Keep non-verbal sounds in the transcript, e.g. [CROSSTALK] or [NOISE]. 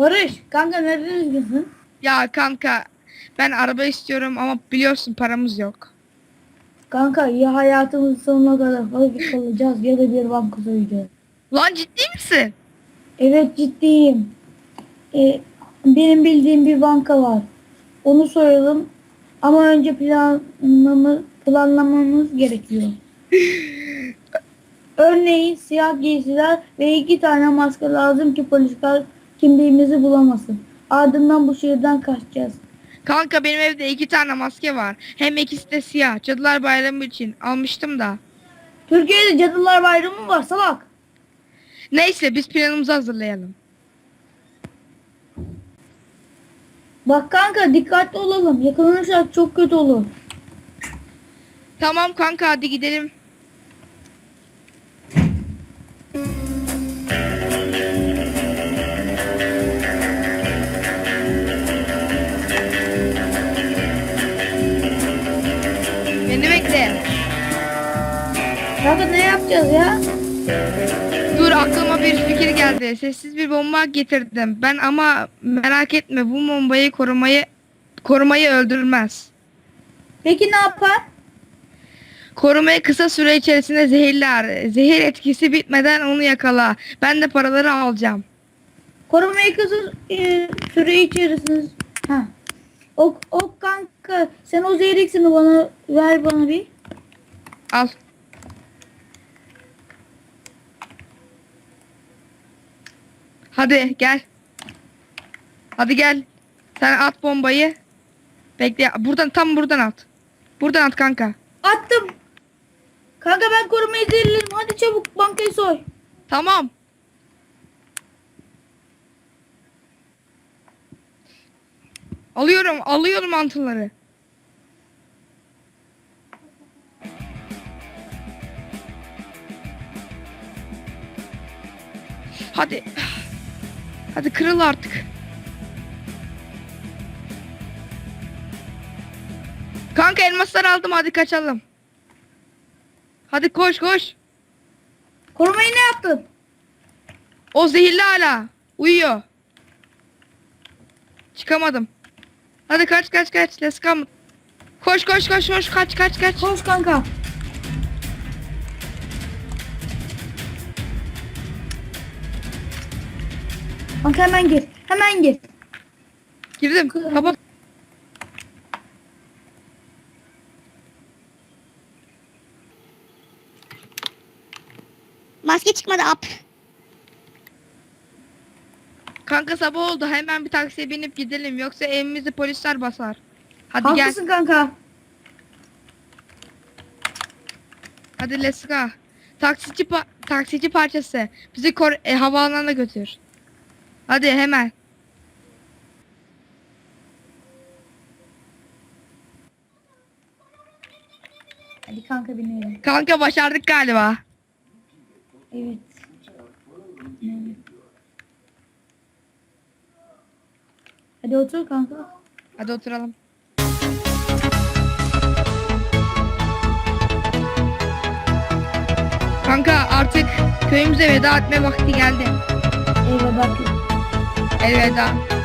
Barış kanka nereden izliyorsun? Ya kanka ben araba istiyorum ama biliyorsun paramız yok. Kanka ya hayatımızın sonuna kadar fakir kalacağız ya da bir banka soyacağız. Lan ciddi misin? Evet ciddiyim. Ee, benim bildiğim bir banka var. Onu soyalım. Ama önce planlamamız, planlamamız gerekiyor. [LAUGHS] Örneğin siyah giysiler ve iki tane maske lazım ki polisler kimliğimizi bulamasın. Ardından bu şehirden kaçacağız. Kanka benim evde iki tane maske var. Hem ikisi de siyah. Cadılar Bayramı için almıştım da. Türkiye'de Cadılar Bayramı var salak. Neyse biz planımızı hazırlayalım. Bak kanka dikkatli olalım. Yakalanırsak çok kötü olur. Tamam kanka hadi gidelim. Kanka ne yapacağız ya? Dur aklıma bir fikir geldi. Sessiz bir bomba getirdim. Ben ama merak etme bu bombayı korumayı korumayı öldürmez. Peki ne yapar? Korumayı kısa süre içerisinde zehirler. Zehir etkisi bitmeden onu yakala. Ben de paraları alacağım. Korumayı kısa e, süre içerisinde... Ha. O, o kanka sen o zehir iksirini bana ver bana bir. Al. Hadi gel. Hadi gel. Sen at bombayı. Bekle. Buradan tam buradan at. Buradan at kanka. Attım. Kanka ben korumayı zehirledim. Hadi çabuk bankayı soy. Tamam. Alıyorum, alıyorum mantıları. Hadi. Hadi kırıl artık. Kanka elmasları aldım hadi kaçalım. Hadi koş koş. Korumayı ne yaptın? O zehirli hala. Uyuyor. Çıkamadım. Hadi kaç kaç kaç. Let's come. Koş koş koş koş kaç kaç kaç. Koş kanka. Kanka hemen gir. Hemen gir. Girdim. Kapat. Maske çıkmadı ap. Kanka sabah oldu. Hemen bir taksiye binip gidelim. Yoksa evimizi polisler basar. Hadi gel. Haklısın kanka. Hadi let's go. Taksici pa- taksici parçası. Bizi kor e, havaalanına götür. Hadi hemen. Hadi kanka binelim. Kanka başardık galiba. Evet. Hadi otur kanka. Hadi oturalım. Kanka artık köyümüze veda etme vakti geldi. Eyvallah. Elveda.